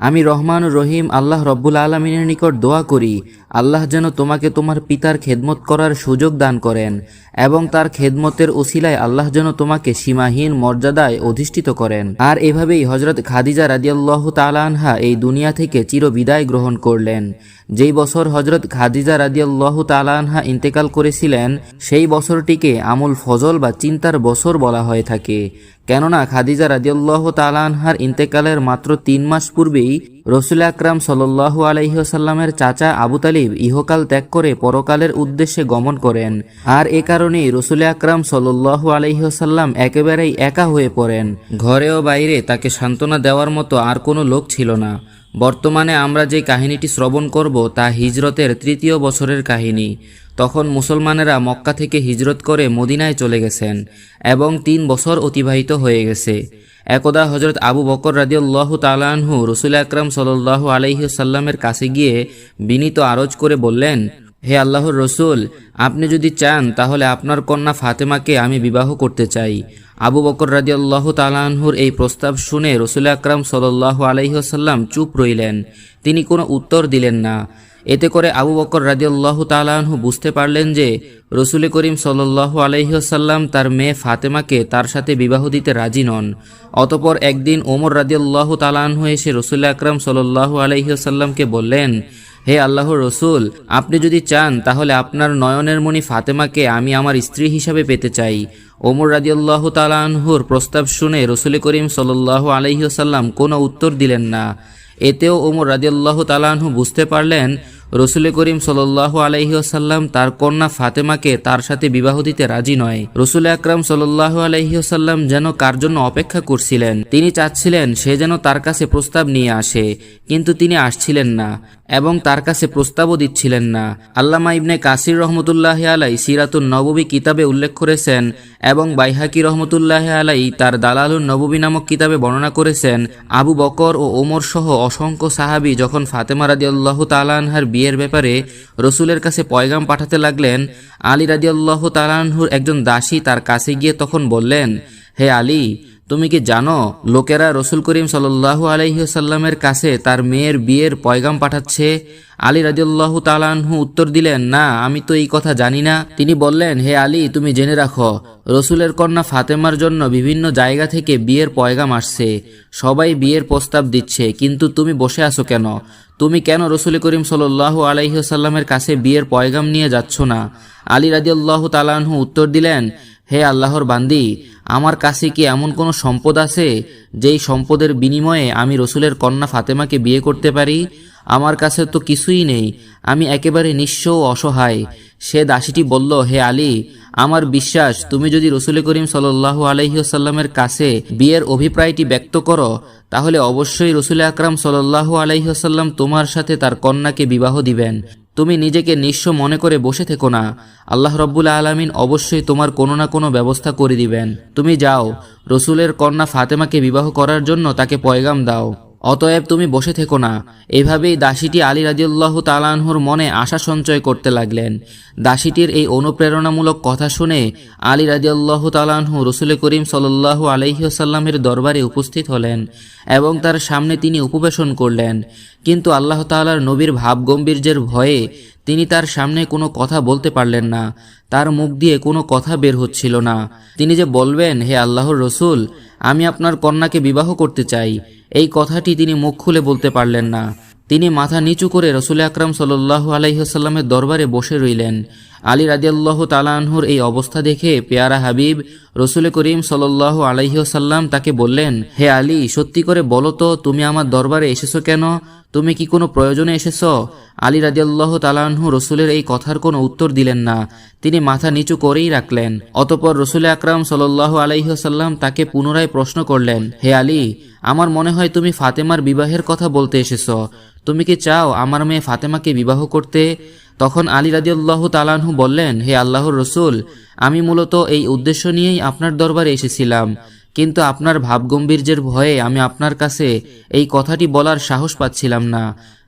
আমি রহমান রহিম আল্লাহ রব্বুল আলমিনের নিকট দোয়া করি, আল্লাহ যেন তোমাকে তোমার পিতার খেদমত করার সুযোগ দান করেন এবং তার খেদমতের ওসিলায় আল্লাহ যেন তোমাকে সীমাহীন মর্যাদায় অধিষ্ঠিত করেন। আর এভাবেই হজরত খাদিজা রাদিয়াল্লাহ তালানহা এই দুনিয়া থেকে চির বিদায় গ্রহণ করলেন। যেই বছর হজরত খাদিজা রাদিয়াল্লাহ তালানহা ইন্তেকাল করেছিলেন, সেই বছরটিকে আমুল ফজল বা চিন্তার বছর বলা হয়ে থাকে। কেননা খাদিজা রাজিউল্লাহ তালানহার ইন্তেকালের মাত্র তিন মাস পূর্বেই রসুল আকরাম সাল্লাহু আলহিহসাল্লামের চাচা আবু তালিব ইহকাল ত্যাগ করে পরকালের উদ্দেশ্যে গমন করেন। আর এ কারণেই রসুল আকরাম সাল্লাহু আলহিহসাল্লাম একেবারেই একা হয়ে পড়েন। ঘরে ও বাইরে তাকে সান্ত্বনা দেওয়ার মতো আর কোনো লোক ছিল না। বর্তমানে আমরা যে কাহিনীটি শ্রবণ করব তা হিজরতের তৃতীয় বছরের কাহিনী। তখন মুসলমানেরা মক্কা থেকে হিজরত করে মদিনায় চলে গেছেন এবং তিন বছর অতিবাহিত হয়ে গেছে। একদা হজরত আবু বকর রাজিউল্লাহ তালাহু রসুল আকরাম সাল্লাহ আলহিসাল্লামের কাছে গিয়ে বিনীত আরজ করে বললেন হে আল্লাহর রসুল, আপনি যদি চান, তাহলে আপনার কন্যা ফাতেমাকে আমি বিবাহ করতে চাই। আবু বকর রাজি আল্লাহ তালাহুর এই প্রস্তাব শুনে রসুল আকরাম সাল্লাহ আলহিহাসাল্লাম চুপ রইলেন। তিনি কোনো উত্তর দিলেন না। এতে করে আবু বকর রাজি আল্লাহ তালাহু বুঝতে পারলেন যে, রসুল করিম সাল্লাহ আলহিহাসাল্লাম তার মেয়ে ফাতেমাকে তার সাথে বিবাহ দিতে রাজি নন। অতপর একদিন ওমর রাজি আল্লাহ তালাহু এসে রসুল আকরাম সাল্লাহ আলহিহাসাল্লামকে বললেন হে আল্লাহ রসুল, আপনি যদি চান, তাহলে আপনার নয়নের মণি ফাতেমাকে আমি আমার স্ত্রী হিসাবে পেতে চাই। ওমর রাজিউল্লাহ তালানহুর প্রস্তাব শুনে রসুল করিম সাল্লাহ আলহিহসাল্লাম কোনো উত্তর দিলেন না। এতেও ওমর রাজিউল্লাহ তালানহু বুঝতে পারলেন, রসুল করিম সাল্লাহ আলহিহসাল্লাম তার কন্যা ফাতেমাকে তার সাথে বিবাহ দিতে রাজি নয়। রসুল আকরাম সাল্লাহ আলহিহসাল্লাম যেন কার জন্য অপেক্ষা করছিলেন, তিনি চাচ্ছিলেন সে যেন তার কাছে প্রস্তাব নিয়ে আসে, কিন্তু তিনি আসছিলেন না। এবং তার কাছে প্রস্তাবও দিচ্ছিলেন না। আল্লামা ইবনে কাসির রহমতুল্লাহ আলাই সিরাতুল নববী কিতাবে উল্লেখ করেছেন এবং বাইহাকি রহমতুল্লাহ আলাই তার দালালুল নববী নামক কিতাবে বর্ণনা করেছেন। আবু বকর ও ওমর সহ অসংখ্য সাহাবি যখন ফাতেমা রাদি আল্লাহ তালানহার বিয়ের ব্যাপারে রসুলের কাছে পয়গাম পাঠাতে লাগলেন, আলী রাদি আল্লাহ তালানহুর একজন দাসী তার কাছে গিয়ে তখন বললেন, হে আলী তুমি কি জানো, লোকেরা রসুল করিম সাল্লাহ আলহিসাল্লামের কাছে তার মেয়ের বিয়ের পয়গাম পাঠাচ্ছে? আলী রাজিউল্লাহ তালানহু উত্তর দিলেন, না, আমি তো এই কথা জানি না। তিনি বললেন, হে আলী, তুমি জেনে রাখো, রসুলের কন্যা ফাতেমার জন্য বিভিন্ন জায়গা থেকে বিয়ের পয়গাম আসছে। সবাই বিয়ের প্রস্তাব দিচ্ছে, কিন্তু তুমি বসে আছো কেন? তুমি কেন রসুল করিম সাল্লাহ আলাইসাল্লামের কাছে বিয়ের পয়গাম নিয়ে যাচ্ছ না? আলী রাজিউল্লাহ তালানহু উত্তর দিলেন হে আল্লাহর বান্দি, আমার কাছে কি এমন কোনো সম্পদ আছে যেই সম্পদের বিনিময়ে আমি রসুলের কন্যা ফাতেমাকে বিয়ে করতে পারি? আমার কাছে তো কিছুই নেই, আমি একেবারে নিঃস্ব ও অসহায়। সে দাসীটি বলল, হে আলী, আমার বিশ্বাস, তুমি যদি রসুল করিম সাল্লাহ আলহিহসাল্লামের কাছে বিয়ের অভিপ্রায়টি ব্যক্ত করো, তাহলে অবশ্যই রসুল আকরাম সাল্লাহ আলহিহসাল্লাম তোমার সাথে তার কন্যাকে বিবাহ দিবেন। তুমি নিজেকে নিঃস্ব মনে করে বসে থেকো না। আল্লাহ রব্বুল আলমিন অবশ্যই তোমার কোনো না কোনো ব্যবস্থা করে দিবেন। তুমি যাও, রসুলের কন্যা ফাতেমাকে বিবাহ করার জন্য তাকে পয়গাম দাও। অতএব তুমি বসে থেকো না। এভাবেই দাসীটি আলী রাজিউল্লাহ তালানহুর মনে আশা সঞ্চয় করতে লাগলেন। দাসীটির এই অনুপ্রেরণামূলক কথা শুনে আলী রাজিউল্লাহ তালানহু রসুল করিম সাল্লাহ আলহিহসাল্লামের দরবারে উপস্থিত হলেন এবং তার সামনে তিনি উপবেশন করলেন। কিন্তু আল্লাহ তালার নবীর ভাবগম্ভীর্যের ভয়ে তিনি তার সামনে কোনো কথা বলতে পারলেন না। তার মুখ দিয়ে কোনো কথা বের হচ্ছিল না। তিনি যে বলবেন, হে আল্লাহর রসুল, আমি আপনার কন্যাকে বিবাহ করতে চাই। এই কথাটি তিনি মুখ খুলে বলতে পারলেন না। তিনি মাথা নিচু করে রসুল আকরাম সাল্লাহ আলাইসাল্লামের দরবারে বসে রইলেন। আলী রাজিয়াল্লাহ তালাহুর এই অবস্থা দেখে পেয়ারা হাবিব রসুল করিম সাল্লাহ আলাইসাল্লাম তাকে বললেন, হে আলী, সত্যি করে বলো তো, তুমি আমার দরবারে এসেছ কেন? তুমি কি কোনো প্রয়োজনে এসেছ? আলী রাজিয়াল্লাহ তালাহু রসুলের এই কথার কোনো উত্তর দিলেন না। তিনি মাথা নিচু করেই রাখলেন। অতপর রসুল আকরাম সাল্লাহ আলাইসাল্লাম তাকে পুনরায় প্রশ্ন করলেন, হে আলী, আমার মনে হয় তুমি ফাতেমার বিবাহের কথা বলতে এসেছ। তুমি কি চাও আমার মেয়ে ফাতেমাকে বিবাহ করতে? তখন আলী রাজিউল্লাহ তালানহু বললেন, হে আল্লাহর রসুল, আমি মূলত এই উদ্দেশ্য নিয়েই আপনার দরবারে এসেছিলাম। কিন্তু আপনার ভাবগম্ভীর্যের ভয়ে আমি আপনার কাছে এই কথাটি বলার সাহস পাচ্ছিলাম না।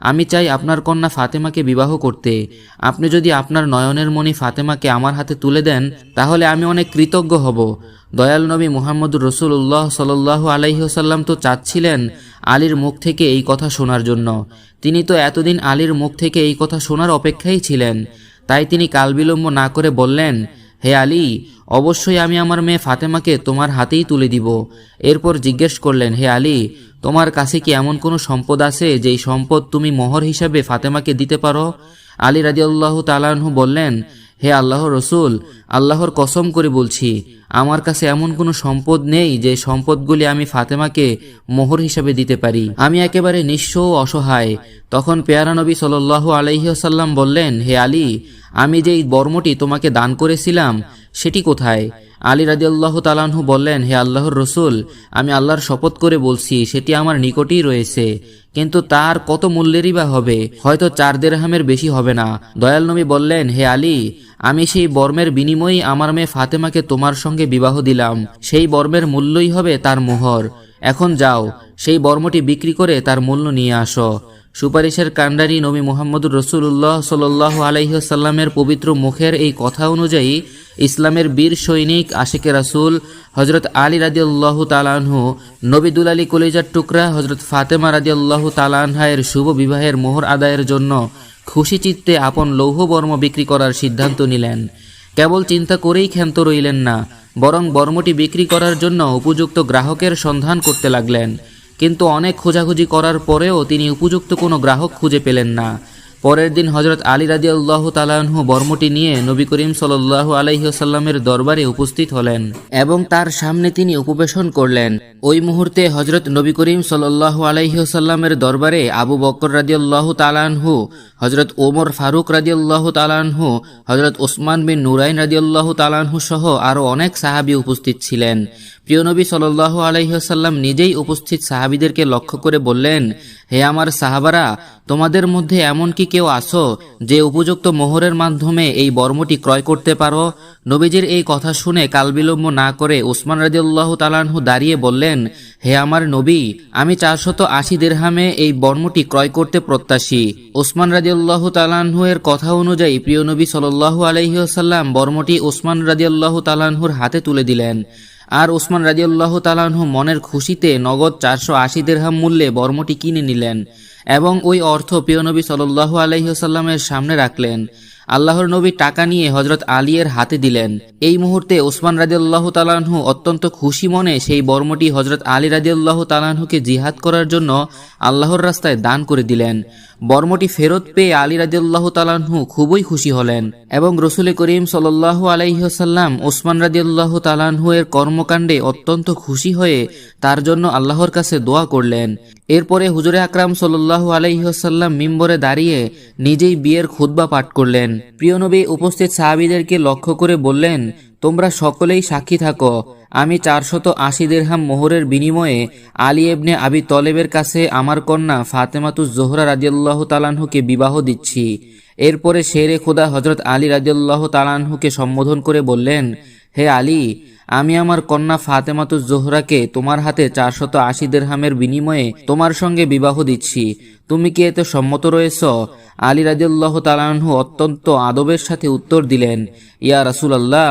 আমি চাই আপনার কন্যা ফাতেমাকে বিবাহ করতে। আপনি যদি আপনার নয়নের মণি ফাতেমাকে আমার হাতে তুলে দেন, তাহলে আমি অনেক কৃতজ্ঞ হব। দয়াল নবী মুহাম্মদুর রসুল্লাহ সাল্লাহ আলাইসাল্লাম তো চাচ্ছিলেন আলীর মুখ থেকে এই কথা শোনার জন্য। তিনি তো এতদিন আলীর মুখ থেকে এই কথা শোনার অপেক্ষাই ছিলেন। তাই তিনি কালবিলম্ব না করে বললেন হে আলী, অবশ্যই আমি আমার মেয়ে ফাতেমাকে তোমার হাতেই তুলে দিব। এরপর জিজ্ঞেস করলেন, হে আলী, তোমার কাছে কি এমন কোনো সম্পদ আছে যেই সম্পদ তুমি মোহর হিসাবে ফাতেমাকে দিতে পারো? আলী রাজিউল্লাহ তালাহু বললেন, হে আল্লাহ রসুল, আল্লাহর কসম করে বলছি আমার কাছে এমন কোনো সম্পদ নেই যে সম্পদগুলি আমি ফাতেমাকে মোহর হিসাবে দিতে পারি। আমি একেবারে নিঃস্ব অসহায়। তখন পেয়ারা নবী সাল আলহিহাসাল্লাম বললেন, হে আলী, আমি যেই বর্মটি তোমাকে দান করেছিলাম, সেটি কোথায়? আলী রাজিউল্লাহ তালাহু বললেন, হে আল্লাহর রসুল, আমি আল্লাহর শপথ করে বলছি, সেটি আমার নিকটেই রয়েছে। কিন্তু তার কত মূল্যেরই বা হবে? হয়তো চার দেড়হামের বেশি হবে না। দয়াল নবী বললেন, হে আলী আমি সেই বর্মের বিনিময়েই আমার মেয়ে ফাতেমাকে তোমার সঙ্গে বিবাহ দিলাম। সেই বর্মের মূল্যই হবে তার মোহর। এখন যাও, সেই বর্মটি বিক্রি করে তার মূল্য নিয়ে আসো। সুপারিশের কাণ্ডারি নবী মোহাম্মদুর রসুল্লাহ সাল আলহিহাসাল্লামের পবিত্র মুখের এই কথা অনুযায়ী ইসলামের বীর সৈনিক আশিকে রাসুল হজরত আলী রাজিউল্লাহ তালানহু নবিদুল আলী কলিজার টুকরা হজরত ফাতেমা রাজিউল্লাহ তালানহায়ের শুভ বিবাহের মোহর আদায়ের জন্য খুশি চিত্তে আপন লৌহবর্ম বিক্রি করার সিদ্ধান্ত নিলেন। কেবল চিন্তা করেই ক্ষান্ত রইলেন না, বরং বর্মটি বিক্রি করার জন্য উপযুক্ত গ্রাহকের সন্ধান করতে লাগলেন। কিন্তু অনেক খোঁজাখুঁজি করার পরেও তিনি উপযুক্ত কোনো গ্রাহক খুঁজে পেলেন না। পরের দিন হজরত আলী রাজি আল্লাহ তালাহু বর্মটি নিয়ে নবী করিম সাল্লাহ আলাইসাল্লামের দরবারে উপস্থিত হলেন এবং তার সামনে তিনি উপবেশন করলেন। ওই মুহূর্তে হজরত নবী করিম সাল্লাহ আলাইসাল্লামের দরবারে আবু বকর রাজিউল্লাহ তালানহু হজরত ওমর ফারুক রাজিউল্লাহ তালানহু হজরত ওসমান বিন নুরাইন রাজিউল্লাহ তালানহু সহ আরও অনেক সাহাবি উপস্থিত ছিলেন। প্রিয় নবী সাল্লাহ আলহিহাসাল্লাম নিজেই উপস্থিত সাহাবিদেরকে লক্ষ্য করে বললেন, হে আমার সাহাবারা, তোমাদের মধ্যে এমন কি কেউ আসো যে উপযুক্ত মোহরের মাধ্যমে এই বর্মটি ক্রয় করতে পারো? নবীজির এই কথা শুনে কালবিলম্ব না করে ওসমান রাজিউল্লাহ তালানহু দাঁড়িয়ে বললেন, হে আমার নবী, আমি চারশত আশি দেড়হামে এই বর্মটি ক্রয় করতে প্রত্যাশী। ওসমান রাজিউল্লাহ তালানহু এর কথা অনুযায়ী প্রিয় নবী সাল্লাহ আলহিহাসাল্লাম বর্মটি ওসমান রাজিউল্লাহ তালানহুর হাতে তুলে দিলেন। আর ওসমান রাজিউল্লাহ তালাহু মনের খুশিতে নগদ চারশো আশি দেড়হাম মূল্যে বর্মটি কিনে নিলেন এবং ওই অর্থ প্রিয়নবী সাল্লাহ আলহিহসাল্লামের সামনে রাখলেন। আল্লাহর নবী টাকা নিয়ে হজরত আলীর হাতে দিলেন। এই মুহূর্তে ওসমান রাজিউল্লাহ তালাহু অত্যন্ত খুশি মনে সেই বর্মটি হজরত আলী রাজিউল্লাহ তালাহুকে জিহাদ করার জন্য আল্লাহর রাস্তায় দান করে দিলেন। বর্মটি ফেরত পেয়ে আলী রাজিউল্লাহ তালাহু খুবই খুশি হলেন এবং রসুল করিম সাল্লাহ আলাইসাল্লাম ওসমান রাজিউল্লাহ তালাহু এর কর্মকাণ্ডে অত্যন্ত খুশি হয়ে তার জন্য আল্লাহর কাছে দোয়া করলেন। এরপরে হুজুরে আকরাম সাল্লাহ আলাইসাল্লাম মিম্বরে দাঁড়িয়ে নিজেই বিয়ের খুদ্া পাঠ করলেন। প্রিয়নবী উপস্থিত সাহাবিদেরকে লক্ষ্য করে বললেন, তোমরা সকলেই সাক্ষী থাকো। আমি চারশত আশি দেড়হাম মোহরের বিনিময়ে আলী এবনে আবি তলেবের কাছে আমার কন্যা ফাতেমাতুজ জোহরা রাজিয়াল্লাহ তালানহুকে বিবাহ দিচ্ছি। এরপরে শেরে খোদা হজরত আলী রাজিয়াল্লাহ তালানহুকে সম্বোধন করে বললেন হে আলী, আমি আমার কন্যা ফাতেমাতুজ জোহরাকে তোমার হাতে চারশত আশি দেড়হামের বিনিময়ে তোমার সঙ্গে বিবাহ দিচ্ছি। তুমি কি এতে সম্মত রয়েছ? আলী রাজিউল্লাহ তালানহু অত্যন্ত আদবের সাথে উত্তর দিলেন, ইয়া রাসুল আল্লাহ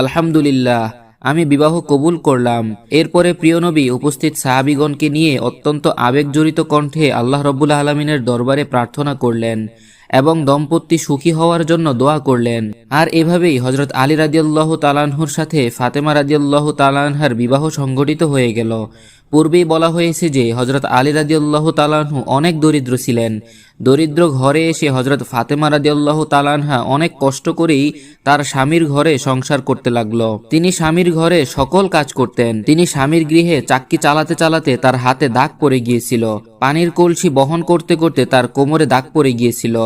আলহামদুলিল্লাহ, আমি বিবাহ কবুল করলাম। এরপরে প্রিয় নবী উপস্থিত সাহাবিগণকে নিয়ে অত্যন্ত আবেগজড়িত কণ্ঠে আল্লাহ রব্বুল্লা আলমিনের দরবারে প্রার্থনা করলেন। এবং দম্পতি সুখী হওয়ার জন্য দোয়া করলেন। আর এভাবেই হজরত আলী রাজিয়াল্লাহ তালানহুর সাথে ফাতেমা রাজিয়াল্লাহ তালানহার বিবাহ সংঘটিত হয়ে গেল। পূর্বেই বলা হয়েছে যে হজরত আলী রাজিউল্লাহ তালানহু অনেক দরিদ্র ছিলেন। দরিদ্র ঘরে এসে হজরত ফাতেমা রাজিউল্লাহ তালানহা অনেক কষ্ট করেই তার স্বামীর ঘরে সংসার করতে লাগল। তিনি স্বামীর ঘরে সকল কাজ করতেন। তিনি স্বামীর গৃহে চাক্কি চালাতে চালাতে তার হাতে দাগ পড়ে গিয়েছিল। পানির কলসি বহন করতে করতে তার কোমরে দাগ পড়ে গিয়েছিল।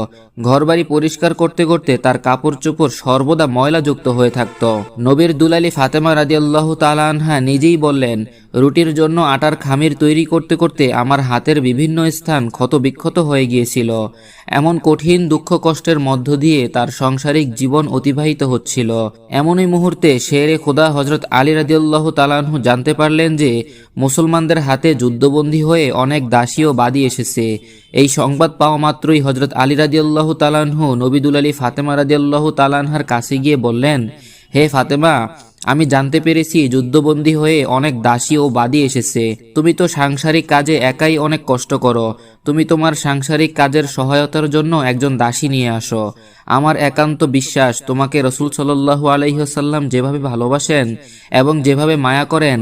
ঘরবাড়ি পরিষ্কার করতে করতে তার কাপড় চোপড় সর্বদা ময়লাযুক্ত হয়ে থাকত। নবীর দুলালি ফাতেমা রাজিউল্লাহ তালানহা নিজেই বললেন, রুটির জন্য আটার খামির তৈরি করতে করতে আমার হাতের বিভিন্ন স্থান ক্ষত বিক্ষত হয়ে গিয়েছিল। করতেছিল এমন কঠিন দুঃখ কষ্টের মধ্য দিয়ে তার সাংসারিক জীবন অতিবাহিত হচ্ছিল। এমনই মুহূর্তে শেরে খোদা হজরত আলী রাদিউল্লাহ তালাহু জানতে পারলেন যে, মুসলমানদের হাতে যুদ্ধবন্দী হয়ে অনেক দাসী ও বাদী এসেছে। এই সংবাদ পাওয়া মাত্রই হজরত আলী রাদিউল্লাহ তালাহু নবিদুল আলী ফাতেমা রাদিউল্লাহ তালানহার কাছে গিয়ে বললেন হে ফাতেমা, আমি জানতে পেরেছি যুদ্ধবন্দী হয়ে অনেক দাসী ও বাদী এসেছে। তুমি তো সাংসারিক কাজে একাই অনেক কষ্ট করো। তুমি তোমার সাংসারিক কাজের সহায়তার জন্য একজন দাসী নিয়ে আসো। আমার একান্ত বিশ্বাস, তোমাকে রসুল সাল্লাহু আলহিহসাল্লাম যেভাবে ভালোবাসেন এবং যেভাবে মায়া করেন,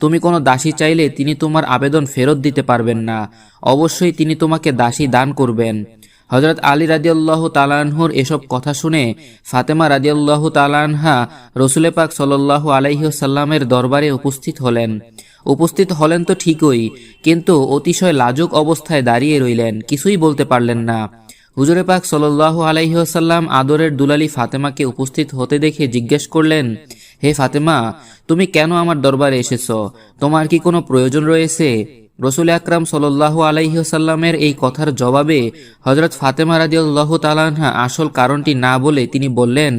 তুমি কোনো দাসী চাইলে তিনি তোমার আবেদন ফেরত দিতে পারবেন না। অবশ্যই তিনি তোমাকে দাসী দান করবেন। হজরত আলী রাজিয়াল্লাহ তালানহুর এসব কথা শুনে ফাতেমা রাজিয়াল্লাহ তালানহা রসুলে পাক সাল্লাহ আলাইসাল্লামের দরবারে উপস্থিত হলেন। উপস্থিত হলেন তো ঠিকই, কিন্তু অতিশয় লাজুক অবস্থায় দাঁড়িয়ে রইলেন, কিছুই বলতে পারলেন না। হুজুরে পাক সাল্লাহ আলাইসাল্লাম আদরের দুলালি ফাতেমাকে উপস্থিত হতে দেখে জিজ্ঞেস করলেন, হে ফাতেমা, তুমি কেন আমার দরবারে এসেছ? তোমার কি কোনো প্রয়োজন রয়েছে? রসুল আকরাম সাল্লাহ আলাইসাল্লামের এই কথার জবাবে হজরত ফাতেমা রাজিউল্লাহ তালানহা আসল কারণটি না বলে তিনি বললেন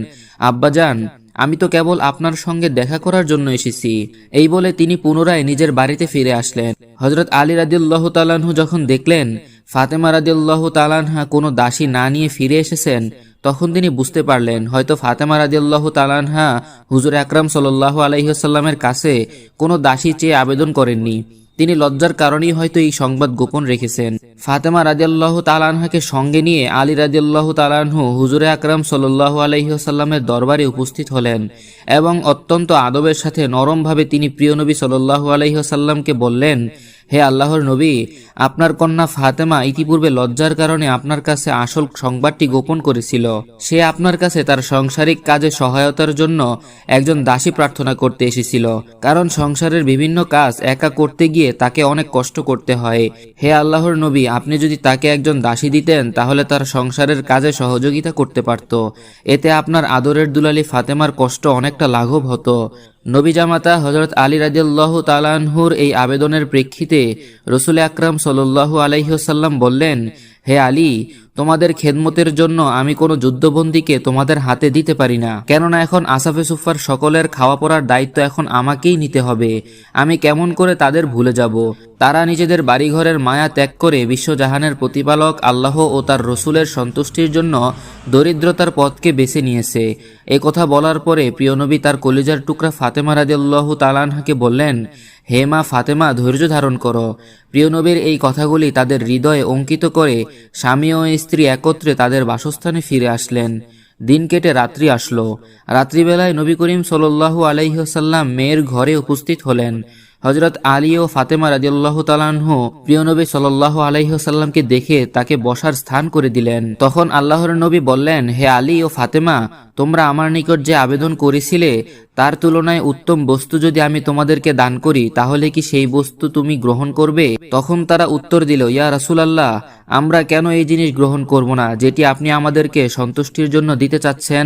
আব্বাজান আমি তো কেবল আপনার সঙ্গে দেখা করার জন্য এসেছি। এই বলে তিনি পুনরায় নিজের বাড়িতে ফিরে আসলেন। হজরত আলী রাজিউল্লাহ তালানহু যখন দেখলেন ফাতেমা রাজিউল্লাহ তালানহা কোনো দাসী না নিয়ে ফিরে এসেছেন, তখন তিনি বুঝতে পারলেন, হয়তো ফাতেমা রাজিউল্লাহ তালানহা হুজুর আকরাম সাল্লাহ আলহিহাস্লামের কাছে কোনো দাসী চেয়ে আবেদন করেননি। তিনি লজ্জার কারণেই হয়তো এই সংবাদ গোপন রেখেছেন। ফাতেমা রাজিয়াল্লাহ তালানহাকে সঙ্গে নিয়ে আলী রাজিয়াল্লাহ তালানহু হুজুরে আকরাম সাল্লাহ আলহিহাসাল্লামের দরবারে উপস্থিত হলেন এবং অত্যন্ত আদবের সাথে নরমভাবে তিনি প্রিয়নবী নবী সাল্লাহ আলহিহাসাল্লামকে বললেন, হে আল্লাহর নবী আপনার কন্যা ফাতেমা ইতিপূর্বে লজ্জার কারণে আপনার কাছে আসল সংবাদটি গোপন করেছিল। সে আপনার কাছে তার সাংসারিক কাজে সহায়তার জন্য একজন দাসী প্রার্থনা করতে এসেছিল। কারণ সংসারের বিভিন্ন কাজ একা করতে গিয়ে তাকে অনেক কষ্ট করতে হয়। হে আল্লাহর নবী, আপনি যদি তাকে একজন দাসী দিতেন, তাহলে তার সংসারের কাজে সহযোগিতা করতে পারত। এতে আপনার আদরের দুলালি ফাতেমার কষ্ট অনেকটা লাঘব হতো। নবী জামাতা হজরত আলী রাজিয়াল্লাহ তালানহুর এই আবেদনের প্রেক্ষিতে রসুল আকরাম সাল্লাহ আলহিহসাল্লাম বললেন হে আলী তোমাদের খেদমতের জন্য আমি কোনো যুদ্ধবন্দীকে তোমাদের হাতে দিতে পারি না। কেননা এখন আসাফে সুফার সকলের খাওয়া পড়ার দায়িত্ব এখন আমাকেই নিতে হবে। আমি কেমন করে তাদের ভুলে যাব? তারা নিজেদের বাড়িঘরের মায়া ত্যাগ করে বিশ্বজাহানের প্রতিপালক আল্লাহ ও তার রসুলের সন্তুষ্টির জন্য দরিদ্রতার পথকে বেছে নিয়েছে। এ কথা বলার পরে প্রিয়নবী তার কলিজার টুকরা ফাতেমা রাজিয়াল্লাহ তালানহাকে বললেন, হে মা ফাতেমা, ধৈর্য ধারণ করো। প্রিয়নবীর এই কথাগুলি তাদের হৃদয়ে অঙ্কিত করে স্বামী ও স্ত্রী একত্রে তাদের বাসস্থানে ফিরে আসলেন। দিন কেটে রাত্রি আসলো। রাত্রিবেলায় নবী করিম সাল্লু আলাইহসাল্লাম মেয়ের ঘরে উপস্থিত হলেন। হজরত আলী ও ফাতেমা রাজিউল্লাহ তালাহ প্রিয় নবী সাল্লাহ আলাইসাল্লামকে দেখে তাকে বসার স্থান করে দিলেন। তখন আল্লাহর নবী বললেন, হে আলী ও ফাতেমা, তোমরা আমার নিকট যে আবেদন করেছিলে, তার তুলনায় উত্তম বস্তু যদি আমি তোমাদেরকে দান করি, তাহলে কি সেই বস্তু তুমি গ্রহণ করবে? তখন তারা উত্তর দিল, ইয়া রাসুলাল্লাহ, আমরা কেন এই জিনিস গ্রহণ করব না, যেটি আপনি আমাদেরকে সন্তুষ্টির জন্য দিতে চাচ্ছেন?